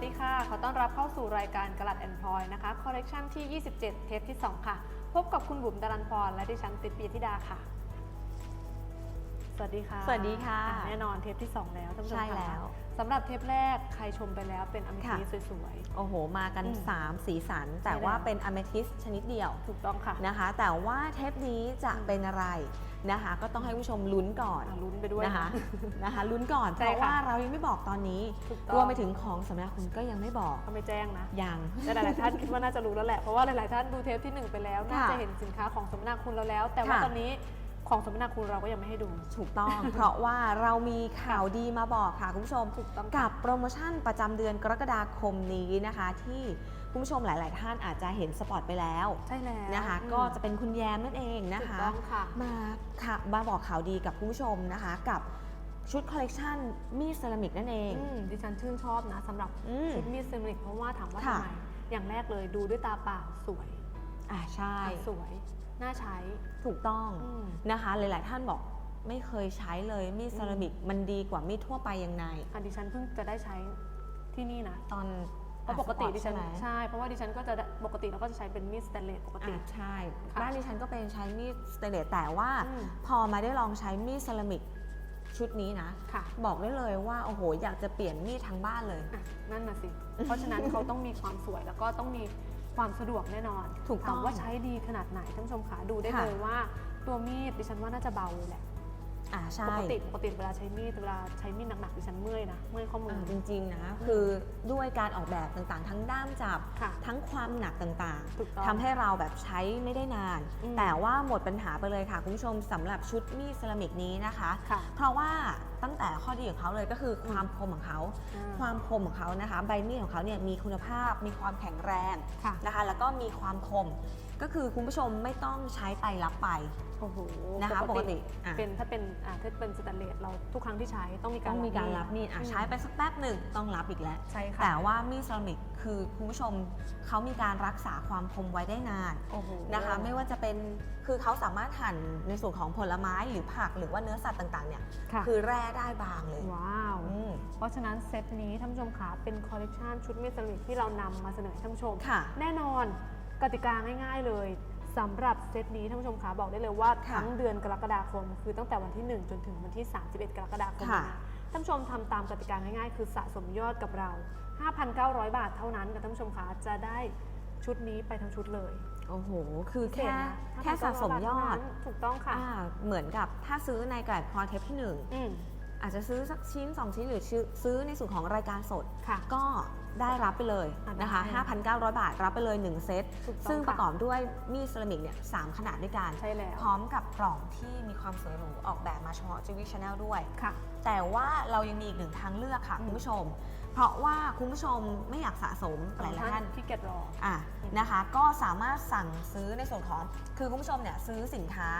วัสดีค่ะ ขอต้อนรับเข้าสู่รายการกลัดแอนพลอยนะคะคอลเลกชันที่ 27 เทปที่ 2 ค่ะ พบกับคุณบุ๋มดารันพร และดิฉันติดปียธิดาค่ะ สวัสดีค่ะ สวัสดีค่ะอ่แน่นอนเทปที่ 2 แล้วท่านผู้ชมใช่ค่ะแล้วสำหรับเทปแรกใครชมไปแล้วเป็นอเมค่ะทิสสวยโอ้โห มากันอืม3สีสัน แต่ใช่แล้วว่าเป็นอเมทิสชนิดเดียวๆถูกต้องค่ะนะคะ แต่ว่าเทปนี้จะเป็นอะไร นะคะ ก็ต้องให้ผู้ชมลุ้นก่อนอะลุ้นไปด้วยนะคะนะคะลุ้นก่อนเพใช่ราะค่ะว่าเรายังไม่บอกตอนนี้ถูกต้องรวมไปถึงของสำนักคุณก็ยังไม่บอกก็ไม่แจ้งนะยังแต่หลายๆท่านคิดว่าน่าจะรู้แล้วแหละเพราะว่าหลายๆท่านดูเทปที่ 1 ไปแล้วน่าค่ะจะเห็นสินค้าของสมนาคุณเราแล้ว แต่ว่าค่ะตอนนี้ของสมนาคุณเราก็ยังไม่ให้ดู ถูกต้อง เพราะว่าเรามีข่าวดีมาบอกค่ะคุณผู้ชมถูกต้องกับโปรโมชั่นประจำเดือนกรกฎาคมนี้นะคะที่ คุณผู้ชมหลาย ๆ ท่านอาจจะเห็นสปอตไปแล้วใช่แล้วนะคะอืมก็จะเป็นคุณแยมนั่นเองนะถูกคะ ต้องค่ะ มาค่ะมาบอกข่าวดีกับคุณผู้ชมนะคะ กับชุดคอลเลกชันมีดเซรามิกนั่นเองอืมดิฉันชื่นชอบนะสำหรับอืม ชุดมีดเซรามิกเพราะว่าถามว่าค่ะทำไมอย่างแรกเลยดูด้วยตาเปล่าสวยอ่าใช่อะสวยน่าใช้ถูกต้องอืม นะคะ หลาย ๆ ท่านบอกไม่เคยใช้เลยมีดเซรามิกมันดีกว่ามีดทั่วไปยังไง อันดิฉันเพิ่งจะได้ใช้ที่นี่นะ ตอนเพ ราะปกติดิฉันใช่ไหม ใช่ เพราะว่าดิฉันก็จะได้ปกติเราก็จะใช้เป็นมีดสแตนเลสปกติ อ่าใช่ค่ะบ้านดิฉันก็เป็นใช้มีดสเตนเลสแต่ว่าอืม พอมาได้ลองใช้มีดเซรามิกชุดนี้นะ ค่ะบอกได้เลยว่าโอ้โหอยากจะเปลี่ยนมีดทั้งบ้านเลย อะนั่นน่ะสิ เพราะฉะนั้นเขาต้องมีความสวยแล้วก็ต้องมีความสะดวกแน่นอนถูกต้องถามว่าใช้ดีขนาดไหนท่านผู้ชมคะดูได้ค่ะ เลยว่าตัวมีดดิฉันว่าน่าจะเบาเลยแหละ อ่าใช่ปกติปกติเวลาใช้มีดเวลาใช้มีดหนักๆดิฉันเมื่อยนะเมื่อยข้อมืออ่าอจริงๆนะคือด้วยการออกแบบต่างๆ ทั้งด้ามจับ ค่ะ ทั้งความหนักต่างถูกต้อง ๆทำให้เราแบบใช้ไม่ได้นาน อืม แต่ว่าหมดปัญหาไปเลยค่ะ คุณผู้ชมสำหรับชุดมีดเซรามิกนี้นะคะ ค่ะ เพราะว่าตั้งแต่ข้อดีของเขาเลยก็คือความคมของเขาอ่าความคมของเขานะคะ ใบมีดของเขาเนี่ยมีคุณภาพมีความแข็งแรงค่ะ นะคะ แล้วก็มีความคม ก็คือคุณผู้ชมไม่ต้องใช้ไตรลับไป โอ้โหนะคะปกติอะ เป็นถ้าเป็นอ่าถ้าเป็นสแตนเลสเราทุกครั้งที่ใช้ต้องมีการต้องมีการรับมีดอะอืมใช้ไปสักแป๊บหนึ่งต้องรับอีกแล้ว ใช่ค่ะแต่ว่ามีดเซรามิกคือคุณผู้ชมเขามีการรักษาความคมไว้ได้นานโอ้โหนะคะไม่ว่าจะเป็นคือเขาสามารถหั่นในส่วนของผลไม้หรือผักหรือว่าเนื้อสัตว์ต่างๆเนี่ยค่ะคือแร่ได้บางเลยว้าว อืม เพราะฉะนั้นเซตนี้ท่านผู้ชมคะเป็นคอลเลกชันชุดมีดเซรามิกที่เรานำมาเสนอให้ท่านผู้ชม ค่ะ แน่นอน กติกาง่าย ๆ เลยสำหรับเซตนี้ท่านผู้ชมคะบอกได้เลยว่าค่ะทั้งเดือนกรกฎาคม คือตั้งแต่วันที่ 1 จนถึงวันที่ 31 กรกฎาคมค่ะนะท่านผู้ชมทำตามกติกาง่ายๆ คือสะสมยอดกับเรา 5,900 บาทเท่านั้นกับท่านผู้ชมคะจะได้ชุดนี้ไปทั้งชุดเลย โอ้โห คือพิเศแค่ษนะแค่สะสมยอด5,900บาทเท่านั้นถูกต้องค่ะอ่าเหมือนกับถ้าซื้อในกระดาษพอเทปที่หนึ่ง อืมอาจจะซื้อสักชิ้น 2 ชิ้นหรือซื้อซื้อในส่วนของรายการสดค่ะก็ได้รับไปเลยอะนะคะได้5,900 บาท รับไปเลย 1 เซตถูกต้องซึ่งค่ะประกอบด้วยมีดเซรามิกเนี่ยสามขนาดด้วยกันใช่แล้วพร้อมกับกล่องที่มีความสวยหรูออกแบบมาเฉพาะจิวิชแนลด้วยค่ะแต่ว่าเรายังมีอีกหนึ่งทางเลือกค่ะอืมคุณผู้ชม เพราะว่าคุณผู้ชมไม่อยากสะสมหลายๆท่านที่เกียจรออะนะคะ ก็สามารถสั่งซื้อในส่วนของ คือคุณผู้ชมเนี่ยซื้อสินค้า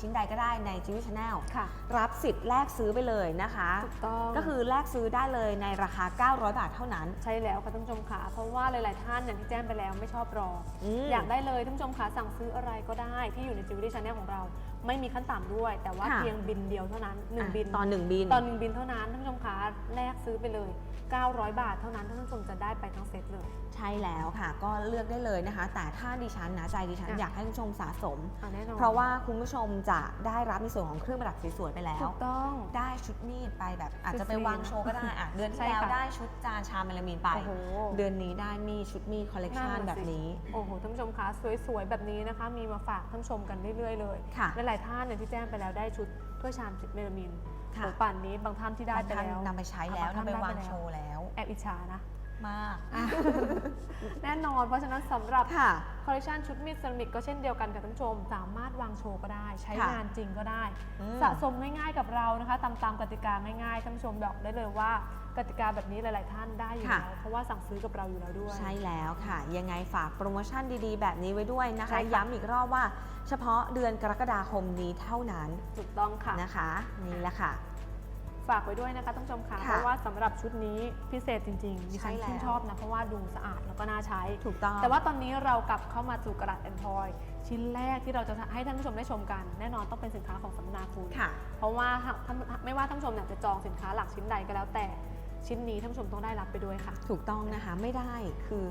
ชิ้นใดก็ได้ในจิวิชแนลค่ะรับสิทธิ์แลกซื้อไปเลยนะคะถูกต้องก็คือแลกซื้อได้เลยในราคา 900 บาทเท่านั้น ใช่แล้วค่ะท่านผู้ชมค่ะ เพราะว่าหลาย ๆ ท่านอย่างที่แจ้งไปแล้วไม่ชอบรออมอยากได้เลยท่านผู้ชมค่ะสั่งซื้ออะไรก็ได้ที่อยู่ในจิวเวลรี่ชาแนลของเรา ไม่มีขั้นต่ำด้วย แต่ว่าค่ะเพียงบินเดียวเท่านั้นหนึ่งอะบินตอนหนึ่งบินตอนหนึ่งบินเท่านั้นท่านผู้ชมคะแลกซื้อไปเลย 900 บาทเท่านั้นท่านผู้ชมจะได้ไปทั้งเซตเลย ใช่แล้วค่ะก็เลือกได้เลยนะคะ แต่ถ้าดิฉันนะใจดิฉันอะ อยากให้คุณผู้ชมสะสม อะแน่นอนเพราะว่าคุณผู้ชมจะได้รับในส่วนของเครื่องประดับสวยๆไปแล้ว ถูกต้อง ได้ชุดมีดไปแบบอาจจะไปฟรีๆวางโชว์ก็ได้อะเดือนที่ใช่แล้วค่ะ ได้ชุดจานชามเมลามีนไป โอ้โห เดือนนี้ได้มีชุดมีดคอลเลกชันนั่นน่ะแบบสินี้โอ้โหท่านผู้ชมคะสวยๆแบบนี้นะคะ มีมาฝากท่านผู้ชมกันเรื่อยๆเลยค่ะ หลายๆท่านเนี่ยที่แจ้งไปแล้วได้ชุดถ้วยชามจิตเมลามิน ค่ะโอ้ป่านนี้บางท่านที่ได้บางไปท่านแล้วนำไปใช้แล้วบท่นำไปด้วางล้โชว์แล้ว แอบอิจฉานะ มากแน่นอนเพราะฉะนั้นสำหรับ ค่ะ คอลเลคชันชุดมีดเซรามิกก็เช่นเดียวกันกับท่านผู้ชม สามารถวางโชว์ก็ได้ ใช้ค่ะงานจริงก็ได้ อืมสะสมง่ายๆกับเรานะคะ ตามตามกติกาง่ายๆท่านผู้ชมบอกได้เลยว่ากติกาแบบนี้หลายๆท่านได้อยู่ค่ะ แล้วเพราะว่าสั่งซื้อกับเราอยู่แล้วด้วย ใช่แล้วค่ะ ยังไงฝากโปรโมชั่นดีๆ แบบนี้ไว้ด้วยนะใช่คะ ค่ะย้ำอีกรอบว่า เฉพาะเดือนกรกฎาคมนี้เท่านั้นถูกต้องค่ะ นะคะนี่แหละค่ะ ฝากไว้ด้วยนะคะท่านผู้ชมค่ะค่ะเพราะว่าสำหรับชุดนี้พิเศษจริงๆดิฉันใช่แล้ว ชื่นชอบนะ เพราะว่าดูสะอาดแล้วก็น่าใช้ ถูกต้อง แต่ว่าตอนนี้เรากลับเข้ามาสู่กระดาษแอนพอยชิ้นแรกที่เราจะให้ท่านผู้ชมได้ชมกัน แน่นอนต้องเป็นสินค้าของสำนักงานคุณ ค่ะ เพราะว่าท่านไม่ว่าท่านผู้ชมเนี่ยจะจองสินค้าหลักชิ้นใดก็แล้วแต่ชิ้นนี้ท่านผู้ชมต้องได้รับไปด้วยค่ะ ถูกต้องนะคะไม่ได้คือ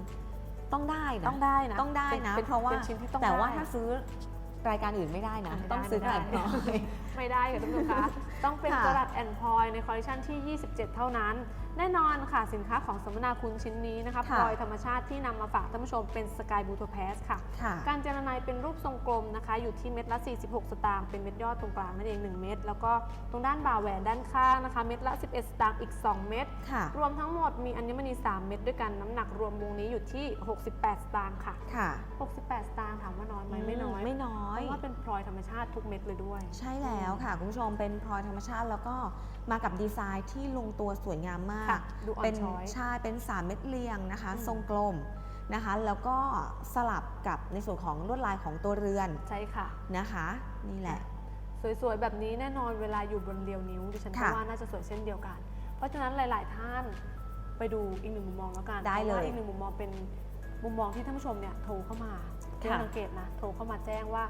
ต้องได้นะ ต้องได้นะต้องได้นะป็เพราะว่าเป็นชิ้นที่ต้องแต่ว่าได้ ถ้าซื้อ รายการอื่นไม่ได้นะ ไม่ได้ต้องซื้อไม่ได้แอนน้อย ไม่ได้ค่ะท่านผู้ชมคะ ต้องเป็นค่ะ กระดาษแอนพลอยในคอลเลคชันที่ 27 เท่านั้น แน่นอนค่ะสินค้าของสัมมนาคุณชิ้นนี้นะคะพค่ะลอยธรรมชาติที่นำมาฝากท่านผู้ชมเป็นสกายบูโทแพสค่ะ ค่ะ การเจรไนเป็นรูปทรงกลมนะคะ อยู่ที่เม็ดละ 46 สตางค์เป็นเม็ดยอดตรงกลางนั่นเอง 1 เม็ดแล้วก็ตรงด้านบ่าแหวนด้านข้างนะคะ เม็ดละ 11 สตางค์อีก 2 เม็ดค่ะ รวมทั้งหมดมีอัญมณี 3 เม็ดด้วยกันน้ำหนักรวมวงนี้อยู่ที่ 68 สตางค์ค่ะ ค่ะ68 สตางค์ถามว่าน้อยไหมไม่น้อยไม่น้อเพย ราะว่าเป็นพลอยธรรมชาติทุกเม็ดเลยด้วย ใช่แล้วค่ะ คุณผู้ชมเป็นพลอยธรรมชาติแล้วก็มากับดีไซน์ที่ลงตัวสวยงามมากค่ะดูอ่อนเป็นช้อย ใช่เป็น3เม็ดเรียงนะคะ อืม ทรงกลมนะคะ แล้วก็สลับกับในส่วนของลวดลายของตัวเรือนใช่ค่ะ นะคะ นี่แหละ สวยๆ แบบนี้แน่นอนเวลาอยู่บนเรียวนิ้วดิฉันก็ค่ะว่าน่าจะสวยเช่นเดียวกัน เพราะฉะนั้นหลาย ๆ ท่านไปดูอีกหนึ่งมุมมองแล้วกันได้เลยพราะว่าอีกหนึ่งมุมมองเป็นมุมมองที่ท่านผู้ชมเนี่ยโทรเข้ามาเพื่อค่ะสังเกตนะโทรเข้ามาแจ้งว่า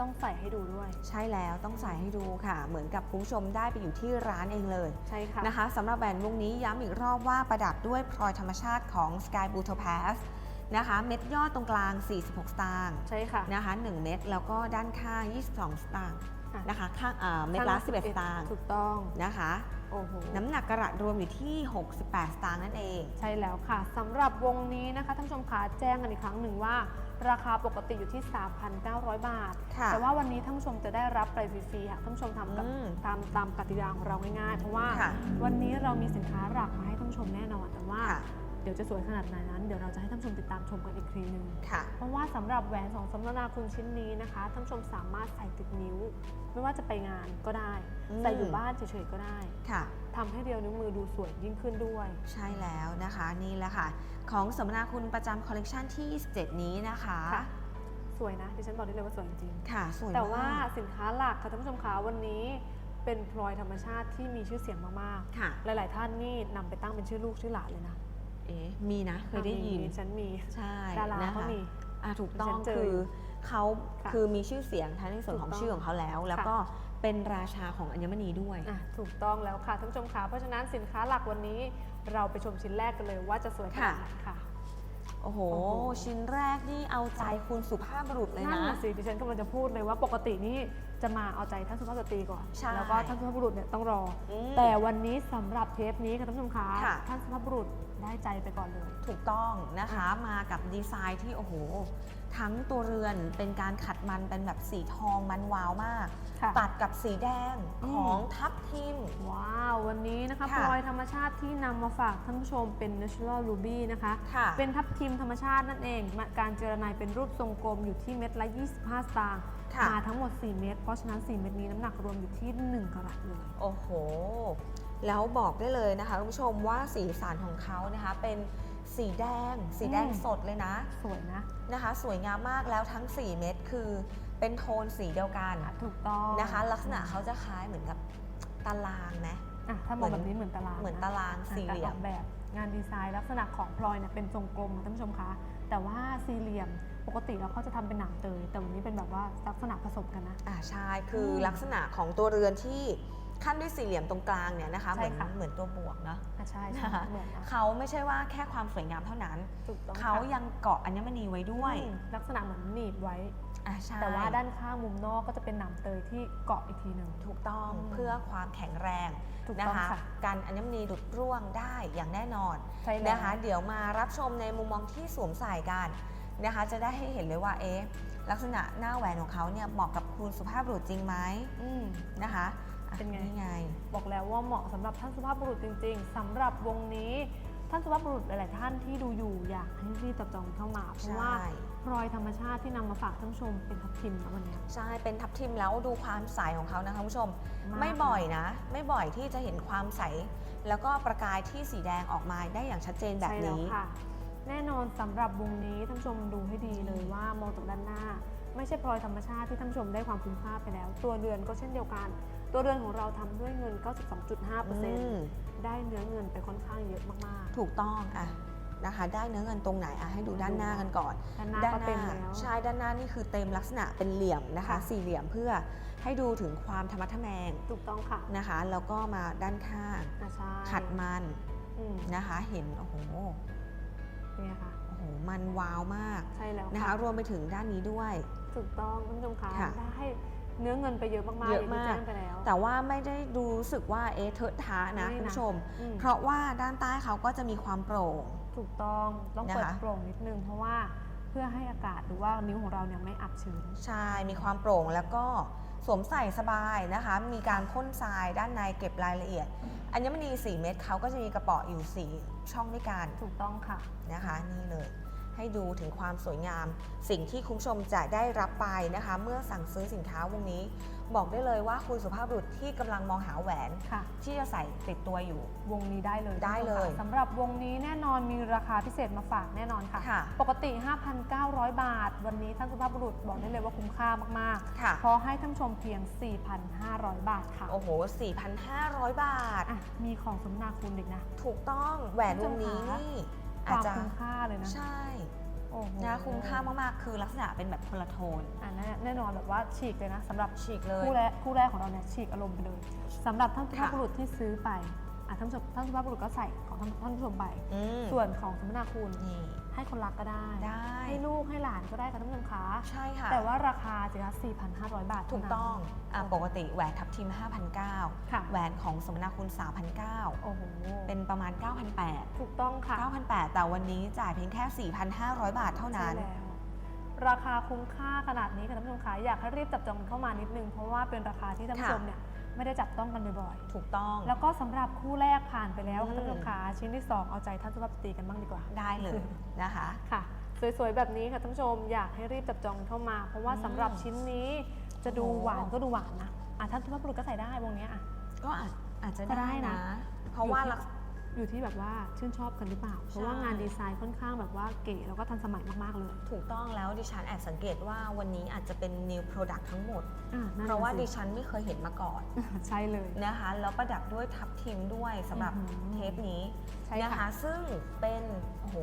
ต้องใส่ให้ดูด้วย ใช่แล้วต้องใส่ให้ดูค่ะ เหมือนกับคุณผู้ชมได้ไปอยู่ที่ร้านเองเลยใช่ค่ะนะคะสำหรับแหวนวงนี้ย้ำอีกรอบว่าประดับด้วยพลอยธรรมชาติของ Sky b l u e Topaz นะคะเม็ดยอดตรงกลาง 46 สตางค์ใช่ค่ะนะคะ 1 เม็ดแล้วก็ด้านข้าง 22 สตางค์ค่ะนะคะข้างอ่าเม็ดละ11 สตางค์ถูกต้องนะคะโอ้โหน้ำหนักกระรัตรวมอยู่ที่ 68 สตางค์นั่นเอง ใช่แล้วค่ะสำหรับวงนี้นะคะท่านผู้ชมคะแจ้งกันอีกครั้งหนึ่งว่า ราคาปกติอยู่ที่ 3,900 บาท ค่ะแต่ว่าวันนี้ท่านผู้ชมจะได้รับไปฟรีๆค่ะท่านผู้ชมทำกับอืมตามตามกติกาของเราง่ายๆ เพราะว่าค่ะวันนี้เรามีสินค้าหลักมาให้ท่านผู้ชมแน่นอน แต่ว่าค่ะ เดี๋ยวจะสวยขนาดไหนนั้น เดี๋ยวเราจะให้ท่านผู้ชมติดตามชมกันอีกทีหนึงค่ะ เพราะว่าสำหรับแหวนสองสำนาคุณชิ้นนี้นะคะท่านผู้ชมสามารถใส่ติดนิ้ว ไม่ว่าจะไปงานก็ได้อืมใส่อยู่บ้านเฉยๆก็ได้ค่ะทำให้เรียวนิ้วมือดูสวยยิ่งขึ้นด้วย ใช่แล้วนะคะนี่แหละค่ะ ของสมนาคุณประจำคอลเลกชันที่ 27 นี้นะคะค่ะสวยนะดิฉันบอกได้เลยว่าสวยจริงๆค่ะสวยแต่ว่ามากสินค้าหลักค่ะท่านผู้ชมคะวันนี้เป็นพลอยธรรมชาติที่มีชื่อเสียงมากค่ะๆหลาย ๆ ท่านนี่นำไปตั้งเป็นชื่อลูกชื่อหลานเลยนะ เอ๊ะมีนะเคยได้ยินมีฉันมีใช่ดารานะคะเขามีอะถูกต้องดิฉันเจอคืออยู่เขาค่ะคือมีชื่อเสียงทั้งในส่วนของถูกต้องชื่อของเขาแล้ว แล้วก็เป็นราชาของอัญมณีด้วยอะถูกต้องแล้วค่ะท่านผู้ชมคะเพราะฉะนั้นสินค้าหลักวันนี้เราไปชมชิ้นแรกกันเลยว่าจะสวยขนาดไหนค่ะโอ้โหโอ้โหชิ้นแรกนี่เอาใจคุณสุภาพบุรุษเลยนั่นนะน่ะสิดิฉันกำลังจะพูดเลยว่าปกตินี่จะมาเอาใจท่านสุภาพสตรีก่อนใช่แล้วก็ท่านสุภาพบุรุษเนี่ยต้องรอออืมแต่วันนี้สำหรับเทปนี้ค่ะท่านผู้ชมคะค่ะท่านสุภาพบุรุษ ได้ใจไปก่อนเลย ถูกต้องนะคะมากับดีไซน์ที่โอ้โห ทั้งตัวเรือนเป็นการขัดมันเป็นแบบสีทองมันวาวมาก ค่ะตัดกับสีแดงอืม ของทับทิม ว้าว วันนี้นะคะพค่ะ ลอยธรรมชาติที่นำมาฝากท่านผู้ชมเป็น Natural Ruby นะคะ ค่ะ เป็นทับทิมธรรมชาตินั่นเองมาการเจรไนายเป็นรูปทรงกลมอยู่ที่เม็ดละ 25 สตางค์ค่ะ มาทั้งหมด 4 เม็ดเพราะฉะนั้น 4 เม็ดนี้น้ำหนักรวมอยู่ที่ 1กะรัตเลย โอ้โห แล้วบอกได้เลยนะคะคุณผู้ชมว่าสีสันของเขานะคะเป็นสีแดง สีแดงอืมสดเลยนะ สวยนะนะคะ สวยงามมากแล้วทั้ง 4 เม็ดคือเป็นโทนสีเดียวกันถูกต้องนะคะ ลักษณะเขาจะคล้ายเหมือนกับตารางไหมอะถ้ามองแบบนี้เหมือนตารางเหมือนะตารางอะสี่เหลี่ยการอมอกแบบงานดีไซน์ลักษณะของพลอยเนี่ยเป็นทรงกลมค่ะท่านผู้ชมคะแต่ว่าสี่เหลี่ยมปกติแล้วเขาจะทำเป็นหนังเตยแต่วันนี้เป็นแบบว่าลักษณะผสมกันนะอ่าใช่คืออมลักษณะของตัวเรือนที่ ขั้นด้วยสี่เหลี่ยมตรงกลางเนี่ยนะคะเหใช่มือนค่ะ เหมือนตัวบวกเนาะ อะใช่นะใช่คะ เหมือนนะเขาไม่ใช่ว่าแค่ความสวยงามเท่านั้น ถูกต้องเขาค่ะยังเกาะอัญมณีไว้ด้วยอืมลักษณะเหมือนหนีบไว้ อ่าใช่แต่ว่าด้านข้างมุมนอกก็จะเป็นหนังเตยที่เกาะอีกทีหนึ่ง ถูกต้องอืม เพื่อความแข็งแรงถูกนะต้องคะ ค่ะการอัญมณีดุดร่วงได้อย่างแน่นอน ใช่แล้ว นะคะเดี๋ยวมารับชมในมุมมองที่สวมใส่กันนะคะ จะได้ให้เห็นเลยว่าเอ๊ะลักษณะหน้าแหวนของเขาเนี่ยเหมาะกับคุณสุภาพบุรุษจริงไหมอืมนะคะอะ เป็นไง นี่ไง บอกแล้วว่าเหมาะสำหรับท่านสุภาพบุรุษจริง ๆสำหรับวงนี้ท่านสุภาพบุรุษหลาย ๆ ท่านที่ดูอยู่อยากให้รีบจับจองเข้ามาเพราะว่าใช่พลอยธรรมชาติที่นำมาฝากท่านผู้ชมเป็นทับทิมนะวันเนี้ยใช่เป็นทับทิมแล้วดูความใสของเขานะคะคุณผู้ชมมากไม่บ่อยนะ ไม่บ่อยที่จะเห็นความใส แล้วก็ประกายที่สีแดงออกมาได้อย่างชัดเจนแบบใช่แล้วนี้ค่ะแน่นอนสำหรับวงนี้ท่านผู้ชมดูให้ดีเลยว่ามองจากด้านหน้า ไม่ใช่พลอยธรรมชาติที่ท่านผู้ชมได้ความคุ้มค่าไปแล้ว ตัวเรือนก็เช่นเดียวกัน ตัวเรือนของเราทำด้วยเงิน 92.5%ได้เนื้อเงินไปค่อนข้างเยอะมากถูกต้องอะนะคะได้เนื้อเงินตรงไหนอะให้ดูด้านหน้ากันก่อนๆด้านหน้าก็เต็มแล้วใช่ด้านหน้านี่คือเต็มลักษณะเป็นเหลี่ยมนะคะค่ะสี่เหลี่ยมเพื่อให้ดูถึงความธรรมะทแมงถูกต้องค่ะนะคะแล้วก็มาด้านข้างอะใช่ขัดมันอืมนะคะเห็นโอ้โหเนี่ยค่ะโอ้โหมันว้าวมากใช่แล้วนะคะ รวมไปถึงด้านนี้ด้วย ถูกต้องท่านผู้ชมคะค่ะได้ เนื้อเงินไปเยอะมากๆเยอะางที่มากแจ้งไปแล้ว แต่ว่าไม่ได้ดูรู้สึกว่าเอ๊ะเทอะทะนะไม่นะคุณผู้ชม อืม เพราะว่าด้านใต้เขาก็จะมีความโปร่ง ถูกต้องต้องเปิดนะคะ โปร่งนิดนึงเพราะว่าเพื่อให้อากาศหรือว่านิ้วของเราเนี่ยไม่อับชื้น ใช่มีความโปร่งแล้วก็สวมใส่สบายนะคะ มีการพ่นทรายด้านในเก็บรายละเอียด อัญมณี4เม็ดเขาก็จะมีกระเป๋ออยู่4ช่องด้วยกันถูกต้องค่ะ นะคะ นี่เลย ให้ดูถึงความสวยงาม สิ่งที่คุณผู้ชมจะได้รับไปนะคะ เมื่อสั่งซื้อสินค้าวงนี้ บอกได้เลยว่าคุณสุภาพบุรุษที่กำลังมองหาแหวน ค่ะ ที่จะใส่ติดตัวอยู่ วงนี้ได้เลยได้เลยสำหรับวงนี้แน่นอนมีราคาพิเศษมาฝากแน่นอนค่ะ ค่ะ ปกติ 5,900 บาท วันนี้ท่านสุภาพบุรุษบอกได้เลยว่าคุ้มค่ามากค่ะๆเพราะให้ท่านผู้ชมเพียง 4,500 บาทค่ะโอ้โห 4,500 บาท อะมีของสมนาคุณอีกนะ ถูกต้องแหวนวงนี้คุณผู้ชมคะนี่ คอาจวามจะคุ้มค่าเลยนะใช่โอ้โหนะคุ้มค่ามากๆ คือลักษณะเป็นแบบคนละโทนอะแน่แน่นอนแบบว่าฉีกเลยนะสำหรับฉีกเลยคู่แรกคู่แรกของเราเนี่ยฉีกอารมณ์ไปเลยสำหรับท่านสุภาพค่ะบุรุษที่ซื้อไปอะท่านผู้ชมท่านสุภาพบุรุษก็ใส่ของท่านท่านผู้ชมไปอืมส่วนของสมนาคุณนี่ ให้คนรักก็ได้ได้ ให้ลูกให้หลานก็ได้ค่ะท่านผู้ชมคะใช่ค่ะ แต่ว่าราคาสิคะ4,500 บาทถูเท่ากนั้นต้องอะปกติแหวนทับทิม5,900ค่ะแหวนของสมนาคุณ3,900โอ้โหเป็นประมาณ 9,800ถูกต้องค่ะ9,800แต่วันนี้จ่ายเพียงแค่ 4,500 บาทเท่านั้นใช่แล้วราคาคุ้มค่าขนาดนี้ค่ะท่านผู้ชมคะอยากให้รีบจับจองกันเข้ามานิดนึง เพราะว่าเป็นราคาที่ท่านผู้ชมค่ะเนี่ย ไม่ได้จับต้องกันบ่อยถูกต้อง ๆ แล้วก็สำหรับคู่แรกผ่านไปแล้วค่ะอืม ท่านผู้ชมคะชิ้นที่ 2 เอาใจท่านสุภาพสตรีกันบ้างดีกว่า ได้เลยนะคะ ค่ะ สวยๆ แบบนี้ค่ะท่านผู้ชมอยากให้รีบจับจองกันเข้ามา เพราะว่าอืมสำหรับชิ้นนี้จะดูโอ้โห หวานก็ดูหวานนะอะท่านสุภาพบุรุษก็ใส่ได้วงเนี้ยอะ ก็อาจอาจจะก็ได้ได้นะ นะ เพราะว่าอยู่ที่ลักษ อยู่ที่แบบว่าชื่นชอบกันหรือเปล่า เพราะว่าใช่งานดีไซน์ค่อนข้างแบบว่าเก๋แล้วก็ทันสมัยมากๆเลย ถูกต้องแล้วดิฉันแอบสังเกตว่าวันนี้อาจจะเป็น new product ทั้งหมด อะนั่นเพราะว่าน่ดิสิ ฉันไม่เคยเห็นมาก่อน ใช่เลย นะคะแล้วประดับด้วยทับทิมด้วยสำหรับอื้อหือ เทปนี้ใช่นะค่ะคะซึ่งเป็นโอ้โห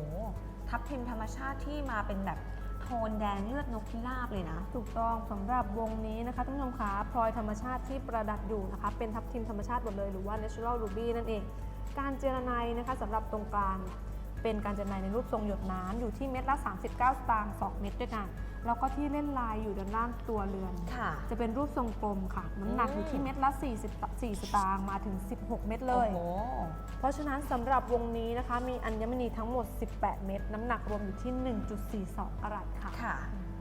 ทับทิมธรรมชาติที่มาเป็นแบบโทนแดงเลือดนกพิราบเลยนะ ถูกต้องสำหรับวงนี้นะคะท่านผู้ชมคะพลอยธรรมชาติที่ประดับอยู่นะคะ เป็นทับทิมธรรมชาติหมดเลยหรือว่า natural ruby นั่นเอง การเจรไนนะคะสำหรับตรงกลางเนี่ยเป็นการเจรไนในรูปทรงหยดน้ำอยู่ที่เม็ดละ 39 สตางค์2เม็ดด้วยกัน แล้วก็ที่เล่นลายอยู่ด้านล่างตัวเรือน ค่ะ จะเป็นรูปทรงกลมค่ะ น้ำหนักอยู่ที่เม็ดละ 40 4สตางค์มาถึง 16 เม็ดเลย โอ้โห เพราะฉะนั้นสำหรับวงนี้นะคะมีอัญมณีทั้งหมด 18 เม็ดน้ำหนักรวมอยู่ที่ 1.42 กรัตค่ะ ค่ะอืม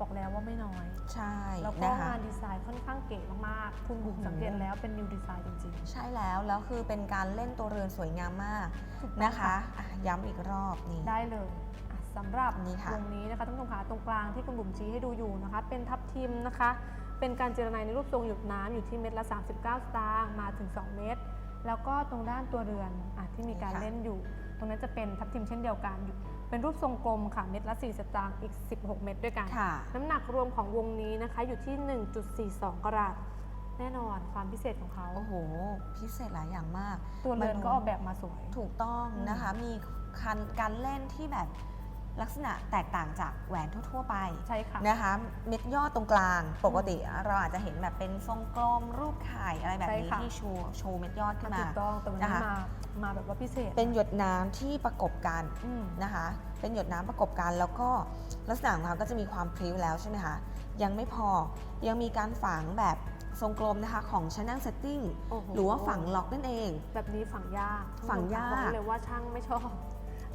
บอกแล้วว่าไม่น้อย ใช่แล้วก็นะคะ งานดีไซน์ค่อนข้างเก๋มากๆ คุณบุ๋มอืมสังเกตแล้วเป็นนิวดีไซน์จริง ใช่แล้วแล้วคือเป็นการเล่นตัวเรือนสวยงามมากๆถูกต้องนะคะอะย้ำอีกรอบนี่ได้เลยอะสำหรับนี่ค่ะ วงนี้นะคะท่านผู้ชมคะตรงกลางที่คุณบุ๋มชี้ให้ดูอยู่นะคะ เป็นทับทิมนะคะ เป็นการเจรไนในรูปทรงหยดน้ำอยู่ที่เม็ดละ 39 สตางค์มาถึง 2 เม็ดแล้วก็ตรงด้านตัวเรือนอะที่มีการเล่นอยู่ ตรงนั้นจะเป็นทับทิมเช่นเดียวกันอยู่ เป็นรูปทรงกลมค่ะ เม็ดละ 4 สตางค์อีก 16 เม็ดด้วยกัน ค่ะ น้ำหนักรวมของวงนี้นะคะอยู่ที่ 1.42 กรัตแน่นอนความพิเศษของเขา โอ้โห พิเศษหลายอย่างมากตัวเรือนมันก็ออกแบบมาสวย ถูกต้องอืมนะคะ มีคันการเล่นที่แบบ ลักษณะแตกต่างจากแหวนทั่ว ๆ ไปใช่ค่ะ นะคะเม็ดยอดตรงกลางปกติเราอาจจะเห็นแบบเป็นทรงกลมรูปไข่อะไรแบบนี้ใช่ค่ะ ที่โชว์โชว์เม็ดยอดขึ้นมา ถูกต้องแต่วันนี้นะคะ มามาแบบว่าพิเศษเป็นหยดน้ำที่ประกบกันอืม นะคะ เป็นหยดน้ำประกบกันแล้วก็ลักษณะของเขาก็จะมีความพริ้วแล้วใช่ไหมคะยังไม่พอยังมีการฝังแบบทรงกลมนะคะของ Channel Setting โอ้โห หรือว่าฝังล็อกนั่นเอง แบบนี้ฝังยากฝังยาก บอกได้เลยว่าช่างไม่ชอบ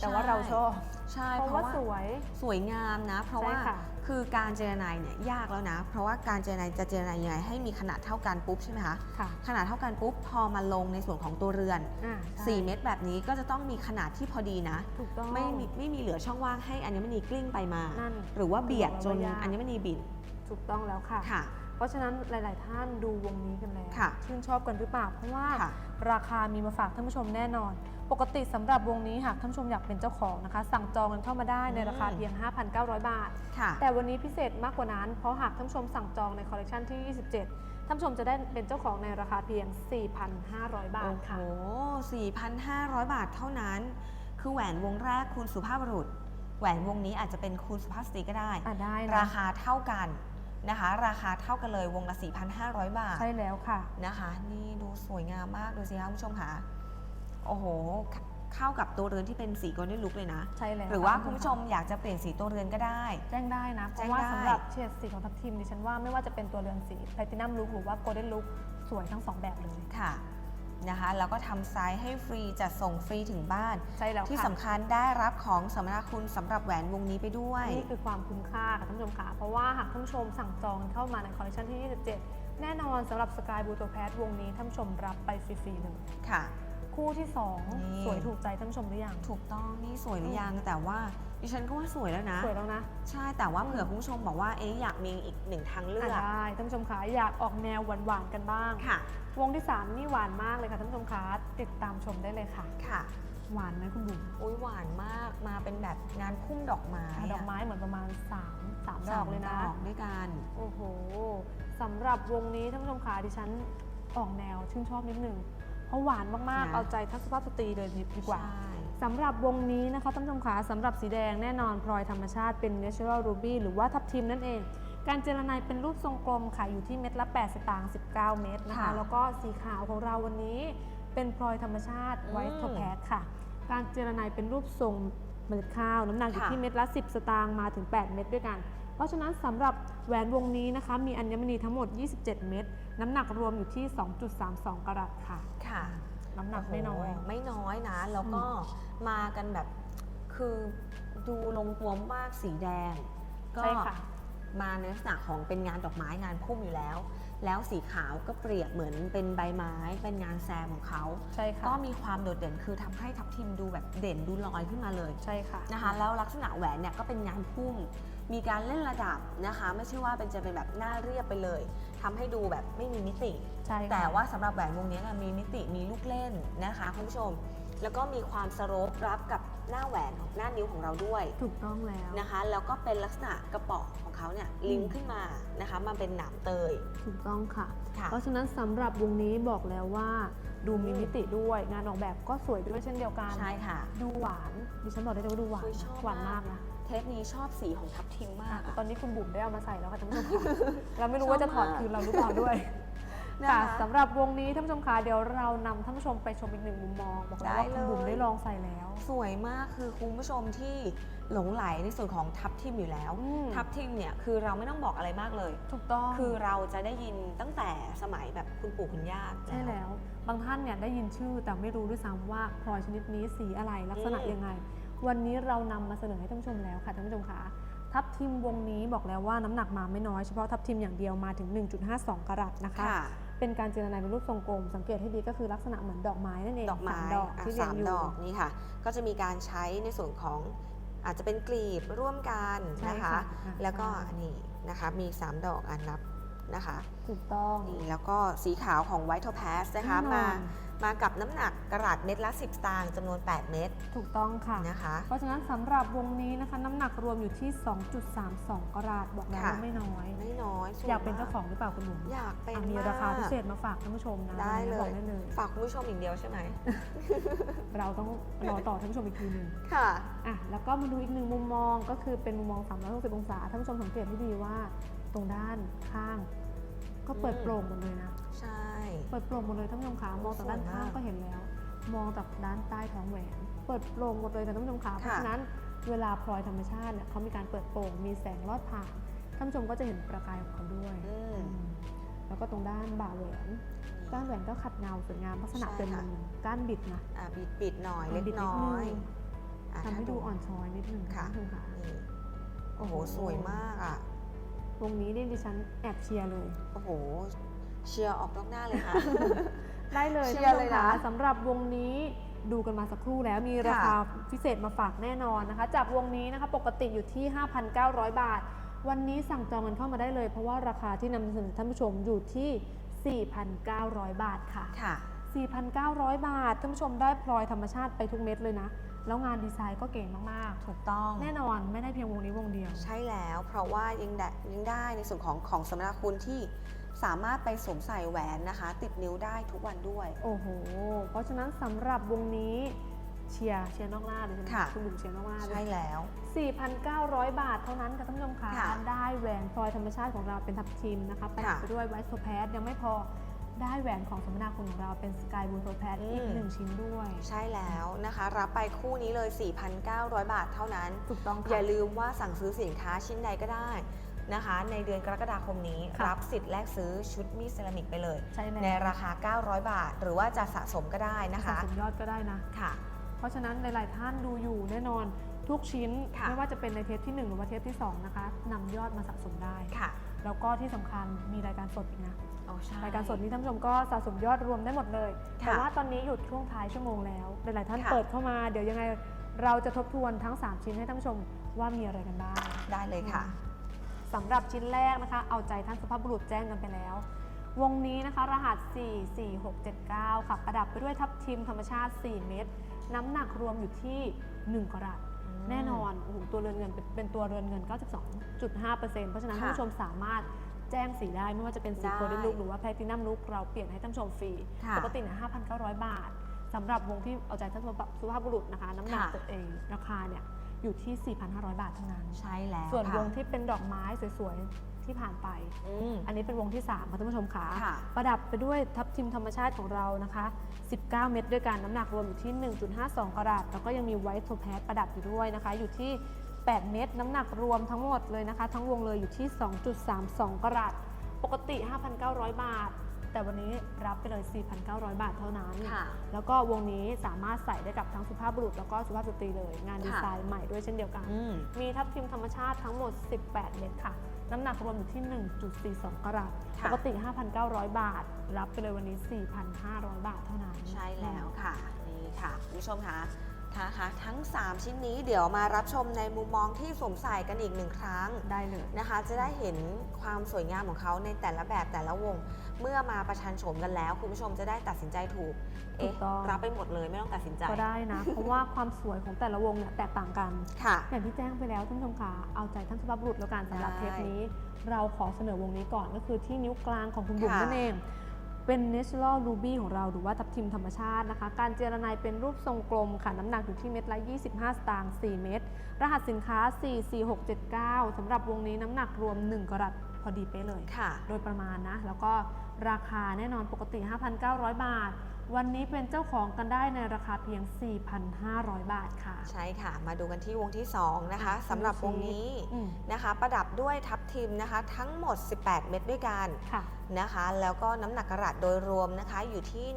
แต่ใช่ว่าเราชอบใช่เพราะว่าสวยสวยงามนะ เพราะว่าใช่ค่ะคือการเจรไนเนี่ยยากแล้วนะ เพราะว่าการเจรไนจะเจรไนยังไงให้มีขนาดเท่ากันปุ๊บใช่ไหมคะค่ะขนาดเท่ากันปุ๊บพอมาลงในส่วนของตัวเรือนอ่าใช่4เม็ดแบบนี้ก็จะต้องมีขนาดที่พอดีนะถูกต้องไม่มีไม่มีเหลือช่องว่างให้อัญมณีกลิ้งไปมานั่นหรือว่าเบียดจนบอกแล้วว่ายากอัญมณีบินถูกต้องแล้วค่ะค่ะเพ ราะฉะนั้นหลาย ๆ ท่านดูวงนี้กันแล้วค่ะชื่นชอบกันหรือเปล่า เพราะว่าค่ะ ราคามีมาฝากท่านผู้ชมแน่นอน ปกติสำหรับวงนี้หากท่านผู้ชมอยากเป็นเจ้าของนะคะ สั่งจองกันเข้ามาได้ในราคาอืมเพียง 5,900 บาท ค่ะ แต่วันนี้พิเศษมากกว่านั้น เพราะหากท่านผู้ชมสั่งจองในคอลเลกชันที่ 27 ท่านผู้ชมจะได้เป็นเจ้าของในราคาเพียง 4,500 บาทโอ้โหค่ะ4,500 บาทเท่านั้น คือแหวนวงแรกคุณสุภาพบุรุษ แหวนวงนี้อาจจะเป็นคุณสุภาพสตรีก็ได้ อะได้นะ ราคาเท่ากัน นะคะ ราคาเท่ากันเลยวงละ 4,500 บาทใช่แล้วค่ะนะคะ นี่ดูสวยงามมากดูสิคะคุณผู้ชมค่ะโอ้โหเข้ากับตัวเรือนที่เป็นสีโกลเด้นลุกเลยนะ ใช่แล้วหรือว่าคุณผู้ชมอยากจะเปลี่ยนสีตัวเรือนก็ได้ แจ้งได้นะ เพแจ้งราะว่าได้สำหรับเฉดสีของทัพทีมดิฉันว่าไม่ว่าจะเป็นตัวเรือนสีแพลตินัมลุกหรือว่าโกลเด้นลุกสวยทั้งสองแบบเลยค่ะ นะคะแล้วก็ทำไซส์ให้ฟรีจัดส่งฟรีถึงบ้าน ใช่แล้วที่ค่ะ สำคัญได้รับของสมนาคุณสำหรับแหวนวงนี้ไปด้วย นี่คือความคุ้มค่าค่ะท่านผู้ชมค่ะ เพราะว่าหากท่านผู้ชมสั่งจองเข้ามาในคอลเลคชันที่ 27 แน่นอนสำหรับสกายบูโตแพทวงนี้ท่านผู้ชมรับไปฟรีๆเลย ค่ะ คู่ที่นี่2สวยถูกใจท่านผู้ชมหรือยัง ถูกต้องนี่สวยหรือยังแต่ว่าดิฉันก็ว่าสวยแล้วนะ สวยแล้วนะใช่แต่ว่าเผื่อคุณผู้ชมบอกว่าเอ๊ะอยากมีอีกหนึ่งทางเลือกอะได้ท่านผู้ชมคะอยากออกแนวหวานๆกันบ้าง ค่ะวงที่ 3 นี่หวานมากเลยค่ะท่านผู้ชมคะติดตามชมได้เลยค่ะ ค่ะ หวานไหมคุณบุ๋มอุ้ยหวานมากมาเป็นแบบงานพุ่มดอกไม้อะดอกไม้เหมือนประมาณ 3 3ดอกเลยนะสามดอกด้วยกัน โอ้โหสำหรับวงนี้ท่านผู้ชมคะดิฉันออกแนวชื่นชอบนิดนึง เพราะหวานมากๆ นะ เอาใจทัศนภาพสตรีเลยดีกว่า ใช่ สำหรับวงนี้นะคะท่านผู้ชมคะสำหรับสีแดงแน่นอนพลอยธรรมชาติเป็น natural ruby หรือว่าทับทิมนั่นเอง การเจรไนเป็นรูปทรงกลมขายอยู่ที่เม็ดละ 8 สตางค์ 19 เม็ดนะคะ ค่ะแล้วก็สีขาวของเราวันนี้เป็นพลอยธรรมชาติอืมไวท์โทแพทค่ะ การเจรไนเป็นรูปทรงเมล็ดข้าว น้ำหนักอยู่ค่ะที่เม็ดละ 10 สตางค์มาถึง 8 เม็ดด้วยกันเพ ราะฉะนั้นสำหรับแหวนวงนี้นะคะมีอัญมณีทั้งหมด 27 เม็ดน้ำหนักรวมอยู่ที่ 2.32 กรัตค่ะ ค่ะน้ำหนักไม่น้อย โโหไม่น้อยนะ แล้วก็มากันแบบคือดูลงตัวมากสีแดง ก็ใช่ค่ะ มาในลักษณะของเป็นงานดอกไม้งานพุ่มอยู่แล้ว แล้วสีขาวก็เปรียบเหมือนเป็นใบไม้ เป็นงานแซมของเขาใช่ค่ะก็มีความโดดเด่นคือทำให้ทับทิมดูแบบเด่นดูลอยขึ้นมาเลยใช่ค่ะนะคะแล้วลักษณะแหวนเนี่ยก็เป็นงานพุ่มมีการเล่นระดับนะคะ ไม่ใช่ว่าเป็นจะเป็นแบบหน้าเรียบไปเลยทำให้ดูแบบไม่มีมิติใช่ค่ะแต่ว่าสำหรับแหวนวงนี้เนี่ยมีมิติมีลูกเล่นนะคะคุณผู้ชม แล้วก็มีความสโลปรับกับหน้าแหวนของหน้านิ้วของเราด้วยถูกต้องแล้ว นะคะ แล้วก็เป็นลักษณะกระป๋องของเขาเนี่ยลิงก์ขึ้นมานะคะมันเป็นหนามเตย ถูกต้องค่ะ ค่ะ เพราะฉะนั้นสำหรับวงนี้บอกแล้วว่า ดูมีอืมมิติด้วย งานออกแบบก็สวยด้วยเช่นเดียวกัน ใช่ค่ะ ดูหวานดิฉันบอกได้เลยว่าดูหวานเฮ้ยชอบ หวานมามากกนะเทปนี้ชอบสีของทับทิมมากอะอะ ตอนนี้คุณบุ๋มได้เอามาใส่แล้วค่ะท่านผู้ชมค่ะเราไม่รู้ชอบว่าจะถอดมากคืนเราหรือเปล่าด้วย นะค่ะคะสำหรับวงนี้ท่านผู้ชมคะเดี๋ยวเรานำท่านผู้ชมไปชมอีกหนึ่งมุมมอง บอกแล้วว่าได้คุณบุ๋มเลยได้ลองใส่แล้ว สวยมากคือคุณผู้ชมที่หลงไหลในส่วนของทับทิมอยู่แล้ว อืม ทับทิมเนี่ยคือเราไม่ต้องบอกอะไรมากเลย ถูกต้องคือเราจะได้ยินตั้งแต่สมัยแบบคุณปู่คุณย่าใช่แล้ว บางท่านเนี่ยได้ยินชื่อแต่ไม่รู้ด้วยซ้ำว่าพลอยชนิดนี้สีอะไรลักษณะอืมยังไง วันนี้เรานำมาเสนอให้ท่านผู้ชมแล้วค่ะท่านผู้ชมค่ะทับทิมวงนี้บอกแล้วว่าน้ำหนักมาไม่น้อยเฉพาะทับทิมอย่างเดียวมาถึง 1.52กรัตนะคะ ค่ะ เป็นการเจรนายเป็นรูปทรงกลม สังเกตให้ดีก็คือลักษณะเหมือนดอกไม้นั่นเองดอกไม้สามดอกอะที่เรียสางมอยู่ ดอกนี่ค่ะ ก็จะมีการใช้ในส่วนของอาจจะเป็นกลีบร่วมกันใช่นะคะ ค่ะอะ แล้วก็ใช่อันนี้นะคะมี 3 ดอกอันนับนะคะถูกต้อง นี่แล้วก็สีขาวของ White Topaz นะคะแน่นอน มา มากับน้ำหนักกระดาษเม็ดละ 10 สตางค์จำนวน 8 เม็ดถูกต้องค่ะ นะคะ เพราะฉะนั้นสำหรับวงนี้นะคะ น้ำหนักรวมอยู่ที่ 2.32 กรัตบอกแล้วค่ะว่าไม่น้อย ไม่น้อยสวอยากเป็นเจ้าขมองหรือเปล่าคุณบุ๋มอยากเป็นอะมีมกราคาพิเศษมาฝากท่านผู้ชมนะได้เลบอย กได้เลย ฝากคุณผู้ชมอย่างเดียวใช่ไหม เราต้องรอต่อท่านผู้ชมอีกทีหนึ่งค่ะ อะแล้วก็มาดูอีกหนึ่งมุมมองก็คือเป็นมุมมอง 360 องศาท่านผู้ชมสังเกตให้ดีว่า ตรงด้านข้าง ก็เปิดอืมโปร่งหมดเลยนะ ใช่ เปิดโปร่งหมดเลยท่านผู้ชมขามองจากด้านข้างสวยมากก็เห็นแล้ว มองจากด้านใต้ท้องแหวน เปิดโปร่งหมดเลยค่ะท่านผู้ชมขาเพราะฉะนั้นเวลาพลอยธรรมชาติเนี่ยเขามีการเปิดโปร่งมีแสงลอดผ่านท่านผู้ชมก็จะเห็นประกายของเขาด้วยอืมอืมแล้วก็ตรงด้านบ่าแหวนก้านแหวนก็ขัดเงาสวยงามลักษณะใช่เป็นค่ะก้านบิดนะอะบิดบิดหน่อยอะเล็กบิดนิดน้อยนึงอะทำให้ถ้าดูอ่อนช้อยนิดนึงค่ะท่านผู้ชมค่ะนี่โอ้โหสวยมากอะ วงนี้นี่ดิฉันแอบเชียร์เลย โอ้โห เชียร์ออกนอกหน้าเลยค่ะ ได้เลยเชีท่ายนร์ผู้ชเลยมนะค่ะสำหรับวงนี้ดูกันมาสักครู่แล้วมีราคาพิเศษมาฝากแน่นอนนะคะ จากวงนี้นะคะปกติอยู่ที่ 5,900 บาท วันนี้สั่งจองกันเข้ามาได้เลย เพราะว่าราคาที่นำเสนอท่านผู้ชมอยู่ที่ 4,900 บาทค่ะค่ะ 4,900 บาทท่านผู้ชมได้พลอยธรรมชาติไปทุกเม็ดเลยนะ แล้วงานดีไซน์ก็เก๋มากถูกต้องๆแน่นอนไม่ได้เพียงวงนี้วงเดียว ใช่แล้ว เพราะว่ายังได้ยังได้ในส่วนของของสมนาคุณที่สามารถไปสวมใส่แหวนนะคะ ติดนิ้วได้ทุกวันด้วย โอ้โห เพราะฉะนั้นสำหรับวงนี้เชียร์เชียร์นอกหน้าเลยใช่ไหมค่ะคุณบุ๋มเชียร์นอกหน้าด้ใช่วยแล้ว 4,900 บาทเท่านั้นค่ะท่านผู้ชมค่ะ ค่ะได้แหวนพลอยธรรมชาติของเราเป็นทับทิมนะคะแปะค่ะไปด้วยไวท์โซแพสยังไม่พอ ได้แหวนของสมนาคุณของเราเป็นสกายบูโทแพทอืมอีกหนึ่งชิ้นด้วย ใช่แล้วนะคะ รับไปคู่นี้เลย 4,900 บาทเท่านั้น ถูกต้องอค่ะย่าลืมว่าสั่งซื้อสินค้าชิ้นใดก็ได้นะคะ ในเดือนกรกฎาคมนี้ ค่ะรับสิทธิ์แลกซื้อชุดมีดเซรามิกไปเลย ใช่แล้ว ในราคา 900 บาท หรือว่าจะสะสมก็ได้นะสะคะสมยอดก็ได้นะ ค่ะ เพราะฉะนั้นหลาย ๆ ท่านดูอยู่แน่นอนทุกชิ้น ค่ะ ไม่ว่าจะเป็นในเทปที่ 1 หรือว่าเทปที่ 2 นะคะนำยอดมาสะสมได้ ค่ะ แล้วก็ที่สำคัญมีรายการสดอีกนะอ๋อใช่รายการสดนี้ท่านผู้ชมก็สะสมยอดรวมได้หมดเลยค่ะแต่ว่าตอนนี้หยุดช่วงท้ายชั่วโมงแล้วหลายๆท่านค่ะเปิดเข้ามาเดี๋ยวยังไงเราจะทบทวนทั้ง 3 ชิ้นให้ท่านผู้ชมว่ามีอะไรกันบ้าง ได้เลยค่ะสำหรับชิ้นแรกนะคะ เอาใจท่านสุภาพบุรุษแจ้งกันไปแล้ว วงนี้นะคะรหัส 44679 ค่ะ ประดับไปด้วยทับทิมธรรมชาติ 4 เม็ดน้ำหนักรวมอยู่ที่ 1กรัต แน่นอนโอ้โหตัวเรือนเงินเป็นเป็นตัวเรือนเงิน 92.5%เพราะฉะนั้นค่ะท่านผู้ชมสามารถแจ้งสีได้ไม่ว่าจะเป็นสีได้โคลเด้นลุกหรือว่าแพลตินัมลุกเราเปลี่ยนให้ท่านผู้ชมฟรีค่ะ ปกติเนี่ย5,900 บาทสำหรับวงที่เอาใจท่านสุภาพบุรุษนะคะ น้ำหนักค่ะตัวเองราคาเนี่ยอยู่ที่ 4,500 บาทเท่านั้น ใช่แล้วส่วนค่ะวงที่เป็นดอกไม้สวยๆ ที่ผ่านไป อืม อันนี้เป็นวงที่3ค่ะท่านผู้ชมขาค่ะ ประดับไปด้วยทับทิมธรรมชาติของเรานะคะ 19 เม็ดด้วยกันน้ำหนักรวมอยู่ที่ 1.52 กรัตแล้วก็ยังมีไวท์โทแพสประดับอยู่ด้วยนะคะ อยู่ที่ 8 เม็ดน้ำหนักรวมทั้งหมดเลยนะคะ ทั้งวงเลยอยู่ที่ 2.32 กรัตปกติ 5,900 บาท แต่วันนี้รับไปเลย 4,900 บาทเท่านั้น ค่ะ แล้วก็วงนี้สามารถใส่ได้กับทั้งสุภาพบุรุษแล้วก็สุภาพสตรีเลย งานดีไซน์ใหม่ด้วยเช่นเดียวกัน อืม มีทับทิมธรรมชาติทั้งหมด 18 เม็ดค่ะ น้ำหนักรวมอยู่ที่ 1.42 กรัตค่ะปกติ 5,900 บาท รับไปเลยวันนี้ 4,500 บาทเท่านั้น ใช่แล้วค่ะ นี่ค่ะคุณผู้ชมคะ ค่ะค่ะทั้ง 3 ชิ้นนี้เดี๋ยวมารับชมในมุมมองที่สวมใส่กันอีกหนึ่งครั้งได้เลยนะคะ จะได้เห็นความสวยงามของเขาในแต่ละแบบแต่ละวง เมื่อมาประชันโฉมกันแล้ว คุณผู้ชมจะได้ตัดสินใจถูกเอ๊ะถูกต้องรับไปหมดเลยไม่ต้องตัดสินใจ ก็ได้นะ เพราะว่าความสวยของแต่ละวงเนี่ยแตกต่างกัน ค่ะ อย่างที่แจ้งไปแล้วท่านผู้ชมค่ะเอาใจท่านสุภาพบุรุษแล้วกันสำหรับได้เทปนี้ เราขอเสนอวงนี้ก่อนก็คือที่นิ้วกลางของคุณบุ๋มค่ะนั่นเอง เป็น Natural Ruby ของเราหรือว่าทับทิมธรรมชาตินะคะ การเจรไนเป็นรูปทรงกลมค่ะ น้ำหนักอยู่ที่เม็ดละ 25 สตางค์ 4 เม็ด รหัสสินค้า 44679สำหรับวงนี้น้ำหนักรวม 1กรัตพอดีเป๊ะเลยค่ะโดยประมาณนะ แล้วก็ราคาแน่นอนปกติ 5,900 บาท วันนี้เป็นเจ้าของกันได้ในราคาเพียง 4,500 บาทค่ะ ใช่ค่ะ มาดูกันที่วงที่ 2 นะคะอะสำหรับวงนี้อืมนะคะ ประดับด้วยทับทิมนะคะ ทั้งหมด 18 เม็ดด้วยกันค่ะนะคะ แล้วก็น้ำหนักกระดัษโดยรวมนะคะ อยู่ที่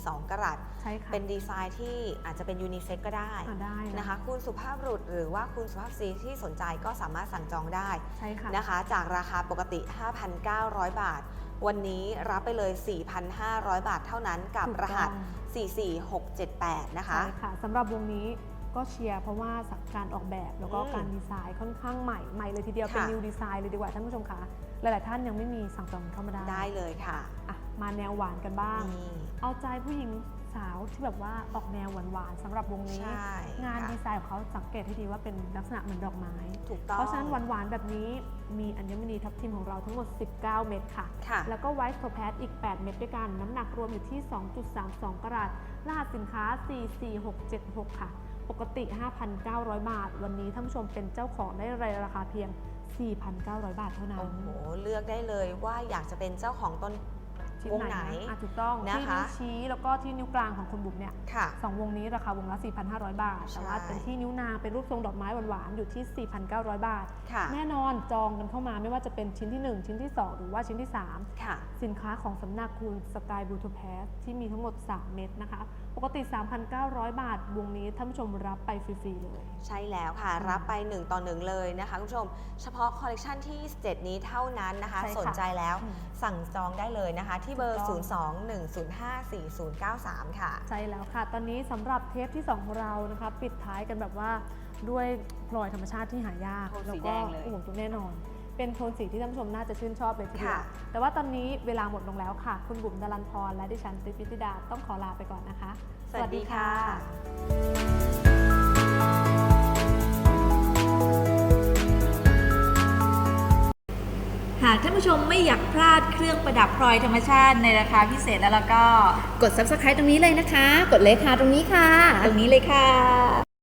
1.42 กรัตใช่ค่ะเป็นดีไซน์ที่อาจจะเป็นยูนิเซ็กก็ได้อะได้นะนะคะ คุณสุภาพบุรุษหรือว่าคุณสุภาพสตรีที่สนใจก็สามารถสั่งจองได้ใช่ค่ะนะคะ จากราคาปกติ 5,900 บาท วันนี้รับไปเลย 4,500 บาทเท่านั้นกับถูกรหัสต้อง44678 นะคะใช่ค่ะสำหรับวงนี้ก็เชียร์เพราะว่าการออกแบบแล้วก็อืมการดีไซน์ค่อนข้างใหม่ใหม่เลยทีเดียวค่ะเป็นนิวดีไซน์เลยดีกว่าท่านผู้ชมคะหลาย ๆ ท่านยังไม่มีสั่งจองเข้ามาได้ได้เลยค่ะอะมาแนวหวานกันบ้างนี่เอาใจผู้หญิง สาวที่แบบว่าออกแนวหวานๆสำหรับวงนี้ ใช่งานค่ะ ดีไซน์ของเขาสังเกตให้ดีว่าเป็นลักษณะเหมือนดอกไม้ ถูกต้อง เพราะฉะนั้นหวานๆแบบนี้มีอัญมณีทับทิมของเราทั้งหมด 19 เม็ดค่ะ ค่ะ แล้วก็ไวท์โทแพสอีก 8 เม็ดด้วยกัน น้ำหนักรวมอยู่ที่ 2.32 กรัตรหัสสินค้า 44676 ค่ะ ปกติ 5,900 บาท วันนี้ท่านผู้ชมเป็นเจ้าของได้ในราคาเพียง 4,900 บาทเท่านั้โอ้น โห เลือกได้เลยว่าอยากจะเป็นเจ้าของต้น ชิ้นวงไหนไหนนะอะถูกต้องนะที่คะนิ้วชี้แล้วก็ที่นิ้วกลางของคุณบุ๋มเนี่ยค่ะ สองวงนี้ราคาวงละ 4,500 บาทใช่แต่ว่าเป็นที่นิ้วนางเป็นรูปทรงดอกไม้หวานๆอยู่ที่ 4,900 บาท ค่ะ แน่นอนจองกันเข้ามาไม่ว่าจะเป็นชิ้นที่ 1 ชิ้นที่ 2 หรือว่าชิ้นที่ 3 ค่ะ สินค้าของสำนักคุณสกายบูทูแพสที่มีทั้งหมด 3 เม็ดนะคะ ปกติ 3,900 บาท วงนี้ท่านผู้ชมรับไปฟรี ๆ เลย ใช่แล้วค่ะอืมรับไป 1 ต่อ 1 เลยนะคะคุณผู้ชม เฉพาะคอลเลกชันที่ 27 นี้เท่านั้นนะคะ ใช่ค่ะสนใจแล้วอืมสั่งจองได้เลยนะคะ ที่เบอร์ ถูกต้อง02-105-4093 ค่ะ ใช่แล้วค่ะ ตอนนี้สำหรับเทปที่ 2 ของเรานะคะปิดท้ายกันแบบว่าด้วยพลอยธรรมชาติที่หายากโทนแล้วสีก็แดงเลย โอ้โหแน่นอน เป็นโทนสีที่ท่านผู้ชมน่าจะชื่นชอบเลยทีเดียว ค่ะ แต่ว่าตอนนี้เวลาหมดลงแล้วค่ะ คุณบุ๋มดารันพรและดิฉันติ๊กพิธิดาต้องขอลาไปก่อนนะคะ สวัสดีค่ะหากท่านผู้ชมไม่อยากพลาดเครื่องประดับพลอยธรรมชาติในราคาพิเศษแล้วแล้วก็ กด subscribe ตรงนี้เลยนะคะ กดเลยค่ะตรงนี้ค่ะ ตรงนี้เลยค่ะ